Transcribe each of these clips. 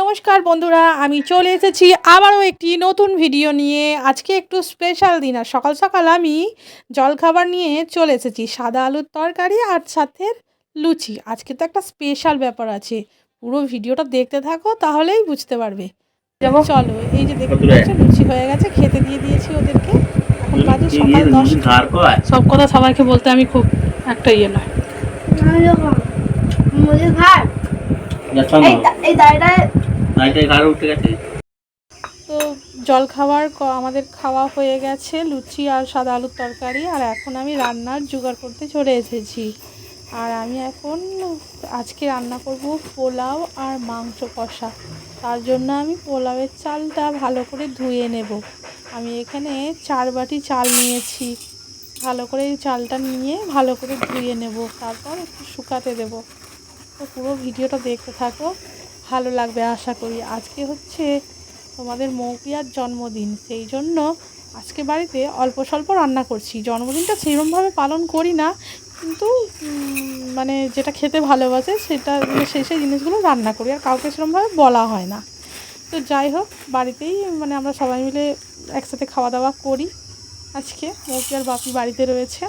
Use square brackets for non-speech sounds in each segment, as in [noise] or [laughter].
নমস্কার বন্ধুরা আমি চলে এসেছি আবারও একটি নতুন ভিডিও নিয়ে। আজকে একটু স্পেশাল দিন আর সকাল সকাল আমি জলখাবার নিয়ে চলে এসেছি। সাদা আলুর তরকারি আর সাথে লুচি। আজকে তো একটা স্পেশাল ব্যাপার আছে। পুরো ভিডিওটা দেখতে থাকো তাহলেই বুঝতে পারবে। চলো এই যে দেখতে পাচ্ছ লুচি হয়ে গেছে খেতে দিয়ে দিয়েছি ওদেরকে। এখন বাজে সকাল দশটা। সব কথা সবাইকে বলতে আমি খুব একটা ইয়ে নয়। তো জল ক- আমাদের খাওয়া হয়ে গেছে, লুচি আর সাদা আলুর তরকারি, আর এখন আমি রান্নার জোগাড় করতে চলে এসেছি। আর আমি এখন আজকে রান্না করব পোলাও আর মাংস কষা। তার জন্য আমি পোলাওয়ের চালটা ভালো করে ধুয়ে নেব। আমি এখানে চার বাটি চাল নিয়েছি। ভালো করে চালটা নিয়ে ভালো করে ধুয়ে নেব। তারপর একটু শুকাতে দেব। তো পুরো ভিডিওটা দেখতে থাকো। ভালো লাগবে আশা করি। আজকে হচ্ছে তোমাদের মৌপিয়ার জন্মদিন, সেই জন্য আজকে বাড়িতে অল্প স্বল্প রান্না করছি। জন্মদিনটা সেরকমভাবে পালন করি না, কিন্তু মানে যেটা খেতে ভালোবাসে সেটা সেই সেই জিনিসগুলো রান্না করি, আর কাউকে সেরকমভাবে বলা হয় না। তো যাই হোক, বাড়িতেই মানে আমরা সবাই মিলে একসাথে খাওয়া দাওয়া করি আজকে। মৌপিয়ার বাপি বাড়িতে রয়েছে।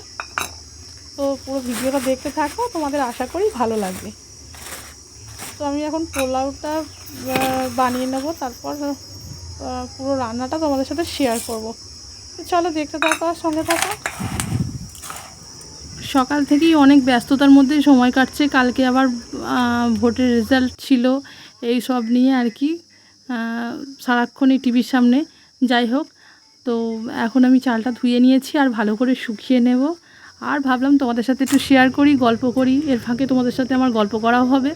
তো পুরো ভিডিওটা দেখতে থাকো, তোমাদের আশা করি ভালো লাগবে। তো আমি এখন পোলাওটা বানিয়ে নেব। তারপর পুরো রান্নাটা তোমাদের সাথে শেয়ার করব। চলো দেখতে থাকো সঙ্গে থাকো। সকাল থেকেই অনেক ব্যস্ততার মধ্যে সময় কাটছে। কালকে আবার ভোটের রেজাল্ট ছিল। এই সব নিয়ে আর কি সারাক্ষণই টিভির সামনে। যাই হোক, তো এখন আমি চালটা ধুয়ে নিয়েছি আর ভালো করে শুকিয়ে নেব। আর ভাবলাম তোমাদের সাথে একটু শেয়ার করি, গল্প করি। এর ফাঁকে তোমাদের সাথে আমার গল্প করাও হবে।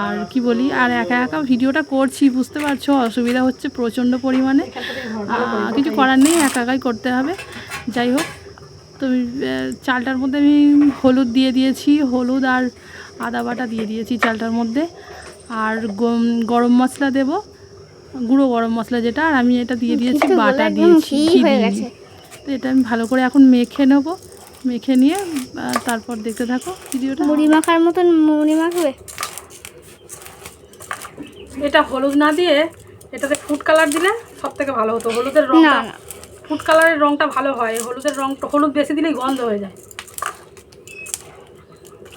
আর কি বলি আর একা একা ভিডিওটা করছি বুঝতে পারছ? অসুবিধা হচ্ছে প্রচণ্ড পরিমাণে। কিছু করার নেই একা একাই করতে হবে। যাই হোক তো চালটার মধ্যে আমি হলুদ দিয়ে দিয়েছি হলুদ আর আদা বাটা দিয়ে দিয়েছি চালটার মধ্যে। আর গরম মশলা দেব গুঁড়ো গরম মশলা যেটা আর আমি এটা দিয়ে দিয়েছি বাটা দিয়েছি। তো এটা আমি ভালো করে এখন মেখে নেব মেখে নিয়ে তারপর দেখতে থাকো ভিডিওটা। মুড়ি মাখার মতন মুড়ি মাখবে? এটা হলুদ না দিয়ে এটাতে ফুড কালার দিলে সব থেকে ভালো হতো। হলুদের না রংটা না ফুড কালারের রংটা ভালো হয়। হলুদের রং হলুদ বেশি দিলেই গন্ধ হয়ে যায়।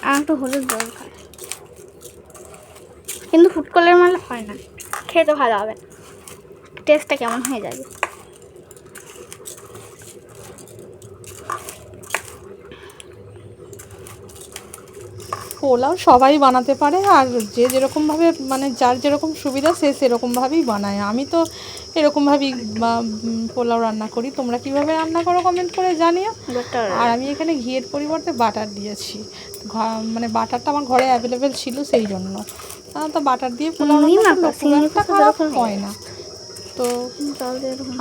আমার তো হলুদ দরকার। কিন্তু ফুড কালার মারলে হয় না। খেতে ভালো হবে। টেস্টটা কেমন হয়ে যাবে? পোলাও সবাই বানাতে পারে আর যে যেরকমভাবে মানে যার যেরকম সুবিধা সে সেরকমভাবেই বানায়। আমি তো এরকমভাবেই বা- পোলাও রান্না করি। তোমরা কীভাবে রান্না করো কমেন্ট করে জানিও। আর আমি এখানে ঘিয়ের পরিবর্তে বাটার দিয়েছি। মানে বাটারটা আমার ঘরে অ্যাভেলেবেল ছিল সেই জন্য। তো বাটার দিয়ে পোলাও রান্না খারাপ হয় না। তো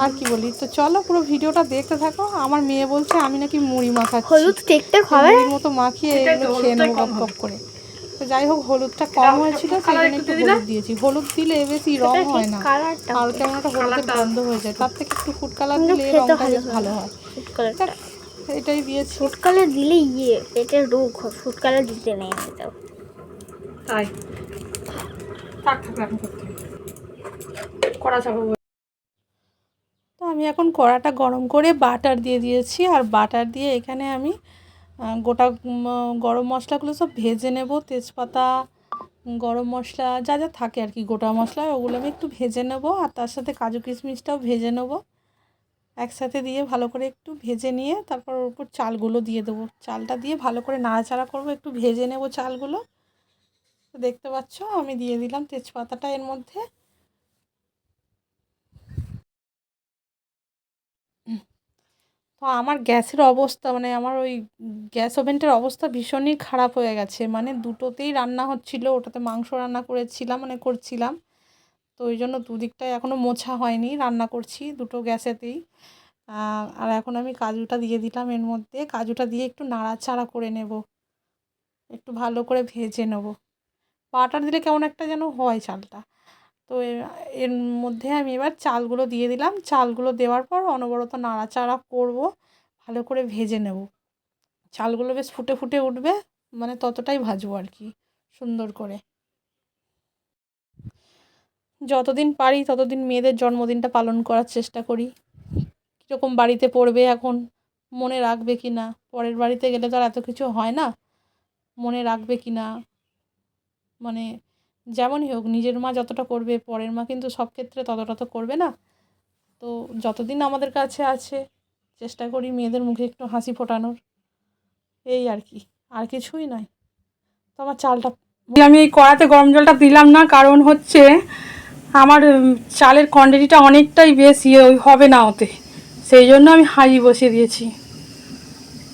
আর কি বলি? তো চলো পুরো ভিডিওটা দেখতে থাকো। আমার মেয়ে বলছে আমি নাকি মুড়ি মাখাচ্ছি। হলুদ টেকতে হবে মুড়ির মতো মাখিয়ে এগুলো খেয়ে নেব গপ গপ করে। তো যাই হোক হলুদটা কম হয়েছিল সেই জন্য একটু হলুদ দিয়েছি। হলুদ দিলে বেশি রং হয় না। আর কেমন একটা হলুদের গন্ধ হয়ে যায়। তার থেকে একটু ফুড কালার দিলে রংটা ভালো বেশ হয়। ভালো হয়। এটাই দিয়েছি। ফুড কালার দিলে ইয়ে পেটের রোগ হয়। ফুড কালার দিতে নেই তাই। থাক থাক এখন করতে চাপাবো তো আমি এখন কড়াটা গরম করে বাটার দিয়ে দিয়েছি আর বাটার দিয়ে এখানে আমি গোটা গরম মশলাগুলো সব ভেজে নেব। তেজপাতা, গরম মশলা, যা যা থাকে আর কি গোটা মশলা, ওগুলো আমি একটু ভেজে নেব আর তার সাথে কাজু কিশমিশটাও ভেজে নেব। একসাথে দিয়ে ভালো করে একটু ভেজে নিয়ে তারপর ওর উপর চালগুলো দিয়ে দেবো। চালটা দিয়ে ভালো করে নাড়াচাড়া করব, একটু ভেজে নেব চালগুলো। দেখতে পাচ্ছ আমি দিয়ে দিলাম তেজপাতাটা এর মধ্যে। তো আমার গ্যাসের অবস্থা মানে আমার ওই গ্যাস ওভেনটার অবস্থা ভীষণই খারাপ হয়ে গেছে। মানে দুটোতেই রান্না হচ্ছিল, ওটাতে মাংস রান্না করেছিলাম মানে করছিলাম। তো ওই জন্য দুদিকটাই এখনও মোছা হয়নি, রান্না করছি দুটো গ্যাসেতেই। আর এখন আমি কাজুটা দিয়ে দিলাম এর মধ্যে। কাজুটা দিয়ে একটু নাড়াচাড়া করে নেব। একটু ভালো করে ভেজে নেব। বাটার দিলে কেমন একটা যেন হয় চালটা। তো এর মধ্যে আমি এবার চালগুলো দিয়ে দিলাম। চালগুলো দেওয়ার পর অনবরত নাড়াচাড়া করব, ভালো করে ভেজে নেব। চালগুলো বেশ ফুটে ফুটে উঠবে মানে ততটাই ভাজবো আর কি, সুন্দর করে। যতদিন পারি ততদিন মেয়েদের জন্মদিনটা পালন করার চেষ্টা করি। কীরকম বাড়িতে পড়বে এখন, মনে রাখবে কি না? পরের বাড়িতে গেলে তো আর এত কিছু হয় না, মনে রাখবে কি না? মানে যেমনই হোক, নিজের মা যতটা করবে, পরের মা কিন্তু সব ক্ষেত্রে ততটা তো করবে না। তো যতদিন আমাদের কাছে আছে, চেষ্টা করি মেয়েদের মুখে একটু হাসি ফোটানোর। এই আর কি, আর কিছুই নয় তো আমার চালটা আমি এই কড়াতে গরম জলটা দিলাম না, কারণ হচ্ছে আমার চালের কোয়ান্টিটিটা অনেকটাই বেশি, ওই হবে না ওতে। সেই জন্য আমি হাই বসিয়ে দিয়েছি।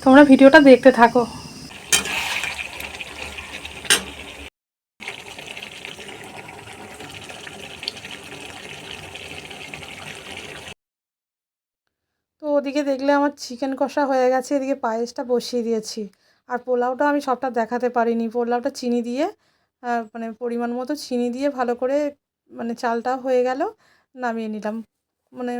তোমরা ভিডিওটা দেখতে থাকো তো ওদিকে দেখলে আমার চিকেন কষা হয়ে গেছে এদিকে পায়েসটা বসিয়ে দিয়েছি। আর পোলাওটা আমি সবটা দেখাতে পারিনি। পোলাওটা চিনি দিয়ে মানে পরিমাণ মতো চিনি দিয়ে ভালো করে মানে চালটা হয়ে গেল নামিয়ে নিলাম। মানে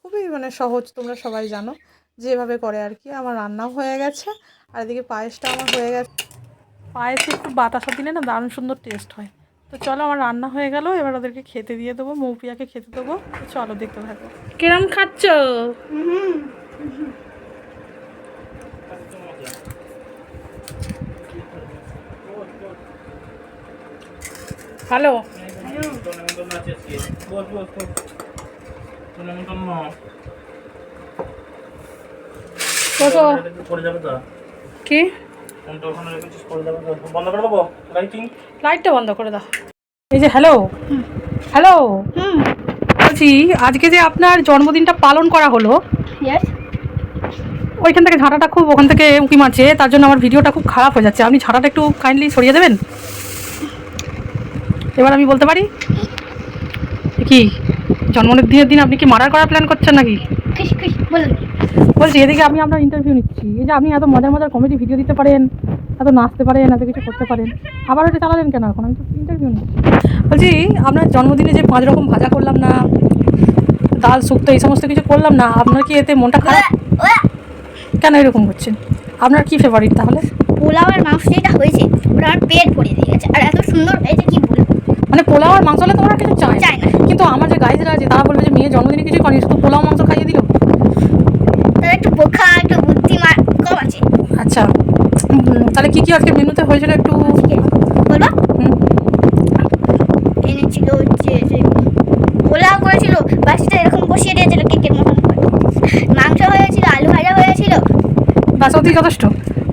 খুবই মানে সহজ তোমরা সবাই জানো যেভাবে করে আর কি। আমার রান্নাও হয়ে গেছে আর এদিকে পায়েসটা আমার হয়ে গেছে। পায়েসে একটু বাতাসা দিলে না দারুণ সুন্দর টেস্ট হয়। তো চলো আমার রান্না হয়ে গেল এবার ওদেরকে খেতে দিয়ে দেবো মৌপিয়াকে খেতে দেবো। চলো দেখতে থাকো। কিরম খাচ্ছ? হ্যালো। কি? লাইটটা বন্ধ করে দাও। এই যে হ্যালো। হ্যালো। বলছি আজকে যে আপনার জন্মদিনটা পালন করা হলো ওইখান থেকে ঝাঁটাটা খুব ওখান থেকে উঁকি মারছে তার জন্য আমার ভিডিওটা খুব খারাপ হয়ে যাচ্ছে। আপনি ঝাঁটাটা একটু কাইন্ডলি সরিয়ে দেবেন? এবার আমি বলতে পারি? কি জন্মদিনের দিন আপনি কি মার্ডার করার প্ল্যান করছেন নাকি? বলছি এদিকে আমি আপনার ইন্টারভিউ নিচ্ছি। এই যে আপনি এত মজার মজার কমেডি ভিডিও দিতে পারেন এত নাচতে পারেন এত কিছু করতে পারেন আবার ওটা চালালেন কেন এখন? আমি তো ইন্টারভিউ নিচ্ছি। বলছি আপনার জন্মদিনে যে পাঁচ রকম ভাজা করলাম না ডাল শুক্তো এই সমস্ত কিছু করলাম না আপনার কি এতে মনটা খারাপ? কেন এরকম করছেন? আপনার কি ফেভারিট তাহলে? পোলাও আর মাংস যেটা হয়েছে ওটা আমার পেট ভরে দিয়ে গেছে। আর এত সুন্দর হয়েছে কি বলব? মানে পোলাও আর মাংস হলে তোমার কিছু চাই চাই না। কিন্তু আমার যে গাইজরা আছে তারা বলবে যে মেয়ে জন্মদিনে কিছু করেনি শুধু পোলাও মাংস খাইয়ে দিল। তার একটু বোকা একটু বুদ্ধিমান কম আছে। আচ্ছা। তাহলে কি কি আজকে মেনুতে হয়েছিল একটু আজকে বলব হুম, এনেছিল হচ্ছে যে পোলাও করেছিল বাসিটা এরকম বসিয়ে দিয়েছিল কেকের মতন করে মাংস হয়েছিল আলু ভাজা হয়েছিল অতি যথেষ্ট।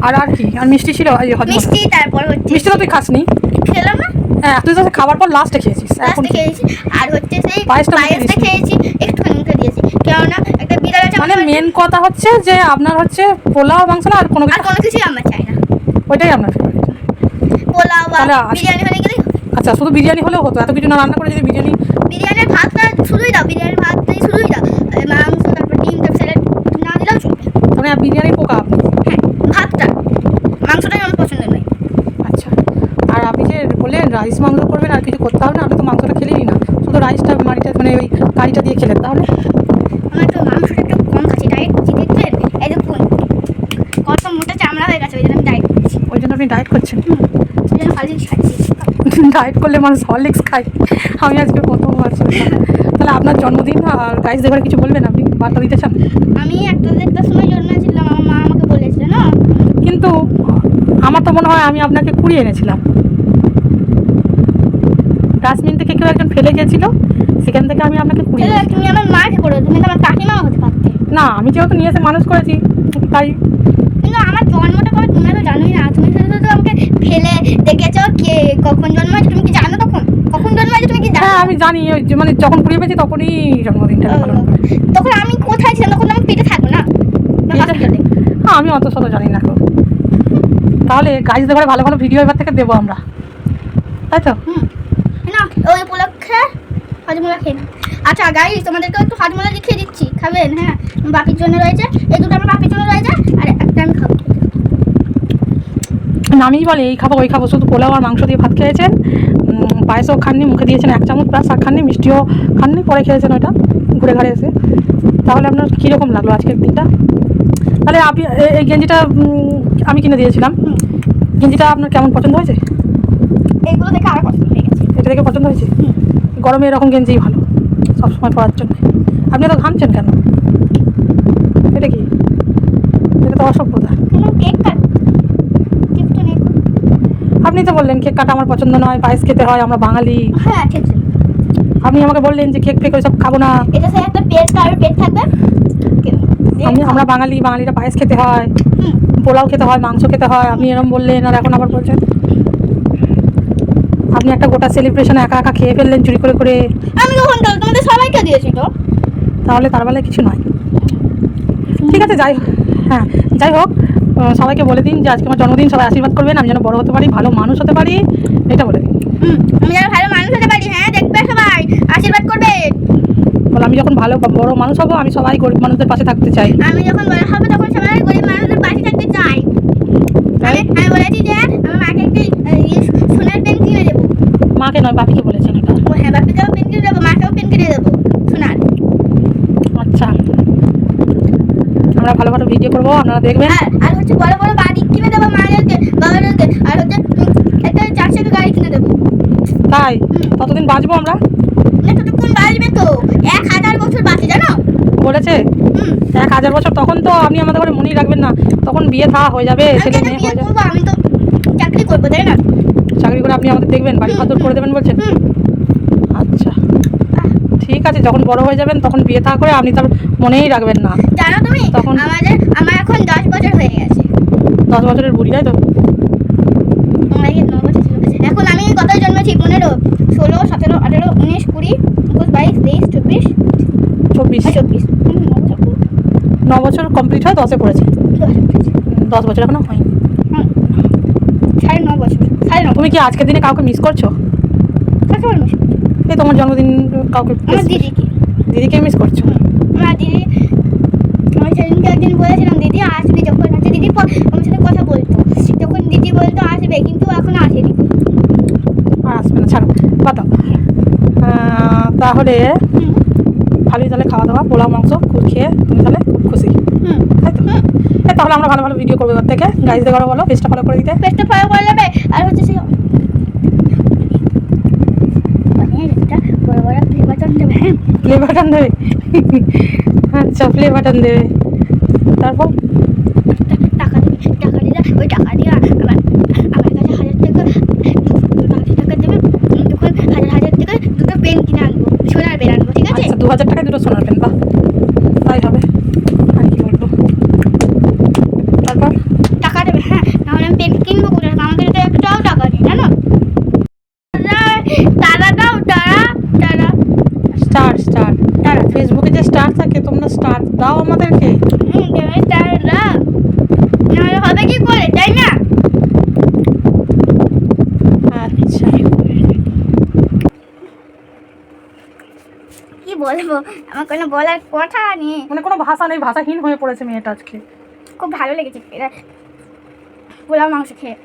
আর আর কি? আর মিষ্টি ছিল এই হজম মিষ্টি তারপর হচ্ছে মিষ্টি তো তুই খাসনি? খেলাম না। হ্যাঁ তুই তো খাবার পর লাস্টে খেয়েছিস এখন খেয়েছি। আর হচ্ছে সেই পায়েসটা। খেয়েছি একটু মুখে দিয়েছি। কেননা একটা বিড়াল আছে মানে মেন কথা হচ্ছে যে আপনার হচ্ছে পোলাও মাংস না আর কোনো কিছু আর কোনো কিছুই আমার চাই না। ওইটাই আপনার পোলাও বা বিরিয়ানি হলে গেলেই আচ্ছা শুধু বিরিয়ানি হলেও হতো এত কিছু না রান্না করে যদি বিরিয়ানি বিরিয়ানির ভাতটা শুধুই দাও বিরিয়ানির ভাতটাই শুধুই দাও। মাংস তারপর ডিম তারপর স্যালাড না দিলেও চলবে। মানে বিরিয়ানি পোকা আপনি হ্যাঁ ভাতটা মাংসটাই আমার পছন্দ নয় আচ্ছা আর আপনি যে বললেন রাইস মাংস করবেন আর কিছু করতে হবে না আমি তো মাংসটা খেলেনই না শুধু রাইসটা মারিটা মানে ওই কারিটা দিয়ে খেলেন। তাহলে? আমার একটু মাংসটা একটু কম খাচ্ছি ডায়েট করছি দেখলেন এই দেখুন কত মোটা চামড়া হয়ে গেছে ওই জন্য আমি ডায়েট করছি। ওই জন্য আপনি ডায়েট করছেন? ডায়েট করলে মানুষ হরলিক্স খায়। আমি আজকে শুনলাম তাহলে আপনার জন্মদিন আর গাইজ দেখার কিছু বলবেন আপনি? বার্তা দিতে চান? আমি একটা দেড়টার সময় জন্মেছিলাম আমার মা আমাকে বলেছিল না? কিন্তু আমার তো মনে হয় আমি আপনাকে কুড়িয়ে এনেছিলাম। ডাস্টবিন থেকে কেউ একজন ফেলে গিয়েছিল সেখান থেকে আমি আপনাকে তুমি আমার মাকে করে তুমি তো আমার কাকিমাও হতে পারতে। না আমি যেহেতু নিয়ে এসে মানুষ করেছি তাই। কিন্তু আমার জন্মটা কবে তুমি তো জানোই না তুমি শুধু তো আমাকে ফেলে দেখেছ কে কখন জন্মাচ্ছে তুমি কি জানো তখন? কখন জন্মাচ্ছে তুমি কি জানো? হ্যাঁ আমি জানি মানে যখন কুড়িয়ে পেয়েছি তখনই জন্মদিনটা পালন তখন আমি কোথায় ছিলাম? তখন আমি পেটে থাকব না। না হ্যাঁ আমি অত শত জানি না। তাহলে গাইজ দেখার ভালো ভালো ভিডিও এবার থেকে দেবো আমরা। তাই তো? হুম। ওই উপলক্ষে হাজমোলা খেয়ে। আচ্ছা গাইস তোমাদেরকে একটু হজমোলা লিখিয়ে দিচ্ছি। খাবেন হ্যাঁ? বাপির জন্য রয়েছে। এই দুটো আমার বাপির জন্য রয়েছে আর একটা আমি খাব। নামিই বলে এই খাব ওই খাব। শুধু পোলাও আর মাংস দিয়ে ভাত খেয়েছেন। পায়েসও খাননি মুখে দিয়েছেন এক চামচ প্লাস আর খাননি মিষ্টিও খাননি পরে খেয়েছেন ওইটা ঘুরে ঘাড়ে এসে। তাহলে আপনার কীরকম লাগল আজকের দিনটা? তাহলে আপনি এই গেঞ্জিটা আমি কিনে দিয়েছিলাম। গেঞ্জিটা আপনার কেমন পছন্দ হয়েছে? এইগুলো দেখে আরও পছন্দ হয়ে এটা দেখে পছন্দ হয়েছে? গরমে এরকম গেঞ্জিই ভালো সবসময় পরার জন্য। আপনি তো ঘামছেন কেন? এটা কি? এটা তো অসভ্যতা। আপনি তো বললেন কেক কাটা আমার পছন্দ নয় পায়েস খেতে হয় আমরা বাঙালি। হ্যাঁ আপনি আমাকে বললেন যে কেক ফেক ওই সব খাব না। এটা একটা পেট পেট থাকবে? আমি আমরা বাঙালি বাঙালিরা পায়েস খেতে হয় পোলাও খেতে হয় মাংস খেতে হয় আপনি এরকম বললেন আর এখন আবার বলছেন। আপনি একটা গোটা সেলিব্রেশন একা একা খেয়ে ফেললেন চুরি করে করে? আমি কখন তো তোমাদের সবাইকে দিয়েছি তো। তাহলে তার বেলায় কিছু নয়। ঠিক আছে যাই হ্যাঁ যাই হোক সবাইকে বলে দিন যে আজকে আমার জন্মদিন সবাই আশীর্বাদ করবেন আমি যেন বড় হতে পারি ভালো মানুষ হতে পারি এটা বলে দিন। আমি যেন ভালো মানুষ হতে পারি হ্যাঁ দেখবে সবাই আশীর্বাদ করবে। বল আমি যখন ভালো বড় মানুষ হব আমি সবাই গরিব মানুষদের পাশে থাকতে চাই। আমি যখন বড় হব তখন সবাই গরিব মানুষদের পাশে থাকতে চাই। আমি বলেছি যে আমার মাকে একটি আহ, ইয়ে সো- সোনার পেন কিনে দেবো মাকে নয় বাপিকে বলেছেন এটা ও হ্যাঁ বাপিকেও পেন কিনে দেবো মাকেও পেন কিনে দেবো। সোনার আচ্ছা। আমরা ভালো ভালো ভিডিও করব আপনারা দেখবেন। আর আর হচ্ছে বড় বড় বাড়ি কিনে দেবো মাদেরকে বাবাদেরকে আর হচ্ছে একটা চার চাকা গাড়ি কিনে দেবো। তাই? ততদিন বাঁচবো আমরা? না ততক্ষণ বাঁচবে তো। এক হাজার বছর বাঁচে জানো? বলেছে? হুম। এক হাজার বছর তখন তো আপনি আমাদের ঘরে মনেই রাখবেন না। তখন বিয়ে থা হয়ে যাবে ছেলে মেয়ে হয়ে যাবে। আমি তো চাকরি করব তাই না? চাকরি করে আপনি আমাদের দেখবেন বাড়ি খাদর করে দেবেন বলছেন? আচ্ছা। ঠিক আছে যখন বড় হয়ে যাবেন তখন বিয়ে থা করে আপনি তার মনেই রাখবেন না। জানো তুমি? তখন- আমাদের আমার এখন দশ বছর হয়ে গেছে। দশ বছরের বুড়ি তাই তো? এখন আমি কত জন্মেছি? পনেরো ষোলো সতেরো আঠেরো উনিশ কুড়ি একুশ বাইশ তেইশ চব্বিশ চব্বিশ। চব্বিশ। ন বছর কমপ্লিট হয় দশে পড়েছে। দশ বছর। এখনও হয়নি। সাড়ে ন বছর। সাড়ে ন। তুমি কি আজকের দিনে কাউকে মিস করছ? এই তোমার জন্মদিন কাউকে দিদিকে। দিদিকে মিস করছ। আমার দিদি আমি সেদিনকে একদিন বলেছিলাম দিদি আসবে যখন। হচ্ছে দিদি প- আমার সাথে কথা বলতো। তখন দিদি বলতো আসবে কিন্তু এখন আসেনি। আর আসবে না ছাড়ো। কথা তাহলে ভালোই তাহলে খাওয়া দাওয়া পোলাও মাংস খুব খেয়ে তুমি তাহলে খুব খুশি। তাই তো? তাহলে আমরা ভালো ভালো ভিডিও করব এবার থেকে। গাইজদের ঘরে বলো পেজটা ফলো করে দিতে। পেটটা ফলো করে যাবে আর হচ্ছে সে মানে প্লে বাটন দেবে। [laughs] হ্যাঁ প্লে আচ্ছা প্লে বাটন দেবে। তারপর? টাকা দেবে টাকা দিলে ওই টাকা দিয়ে আমার আমার কাছে হাজার টাকা হাজার টাকা দেবে। তখন হাজার হাজার টাকা দুটো পেন কিনে আনব সোনার পেন আনব ঠিক আছে? আচ্ছা দু হাজার টাকায় দুটো সোনার পেন বাহ তাই হবে আর কি বলব তারপর টাকা দেবে হ্যাঁ নাহলে আমি পেন কিনবো কোথায় আমাদের তো একটাও টাকা নেই জানো তারা দাও তারা তারা স্টার স্টার তারা ফেসবুকে যে স্টার থাকে তোমরা স্টার দাও আমাদেরকে হুম দেবে তারা নাহলে হবে কি করে তাই না আচ্ছা কি বলব? আমার কোনো বলার কথা নেই। মানে কোনো ভাষা নেই ভাষাহীন হয়ে পড়েছে মেয়েটা আজকে। খুব ভালো লেগেছে পোলাও মাংস খেয়ে।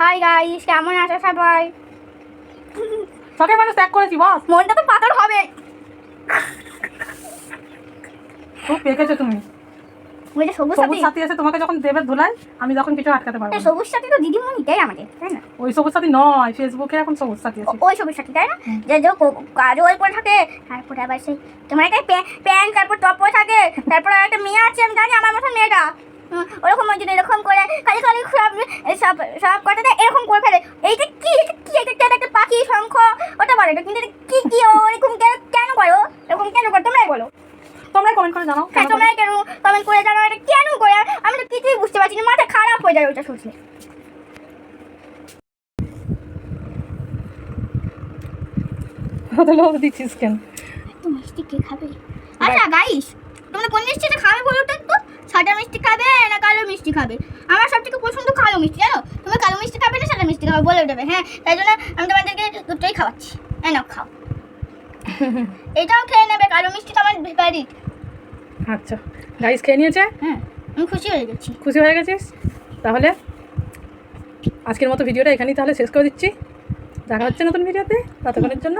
হাই গাইস কেমন আছো সবাই? শখের মানুষ ত্যাগ করেছি বস। মনটা তো পাথর হবে। খুব পেকেছো তুমি। ওই যে সবুজ সবুজ সাথী। আছে তোমাকে যখন দেবে ধুলাই আমি তখন কিছু আটকাতে পারব না। সবুজ সাথী তো দিদিমণি তাই আমাদের? তাই না? ওই সবুজ সাথী নয় ফেসবুকে এখন সবুজ সাথী আছে। ওই সবুজ সাথী তাই না? যে যে কাজল পরে থাকে তারপরে আবার সেই তোমার একটা প্যান্ট তারপর টপ পরে থাকে তারপর একটা মেয়ে আছে আমি জানি আমার মতন মেয়েটা। ওরকম ওই জন্য এরকম করে খালি খালি সব সব সব কথাটা এরকম করে ফেলে। এইটা কি? এটা কি? এটা একটা- পাখি শঙ্খ ওটা বলে কিন্তু এটা কি কি? ও এরকম কেন কেন করো? এরকম কেন করো? তোমরাই বলো। তোমরা কমেন্ট করে জানাও হ্যাঁ? তোমরাই কেন কমেন্ট করে জানো এটা কেন করে আমি তো কিছুই বুঝতে পারছি না মাথা খারাপ হয়ে যায় ওইটা অত লোভ দিচ্ছিস কেন? মিষ্টি কে খাবে? আচ্ছা গাইস তোমরা কোন মিষ্টিটা খাবে বলো তো একটু? সাদা মিষ্টি খাবে না কালো মিষ্টি খাবে? আমার সব থেকে পছন্দ কালো মিষ্টি জানো? তুমি কালো মিষ্টি খাবে না সাদা মিষ্টি খাবে বলে দেবে হ্যাঁ? তাই জন্য আমি তোমাদেরকে দুটোই খাওয়াচ্ছি। এই নাও খাও। [laughs] এটাও খেয়ে নেবে কালো মিষ্টি তো আমার ফেভারিট আচ্ছা। গাইস খেয়ে নিয়েছে? হ্যাঁ আমি খুশি হয়ে গেছি। খুশি হয়ে গেছিস? তাহলে আজকের মতো ভিডিওটা এখানেই তাহলে শেষ করে দিচ্ছি। দেখা হচ্ছে নতুন ভিডিওতে। ততক্ষণের জন্য।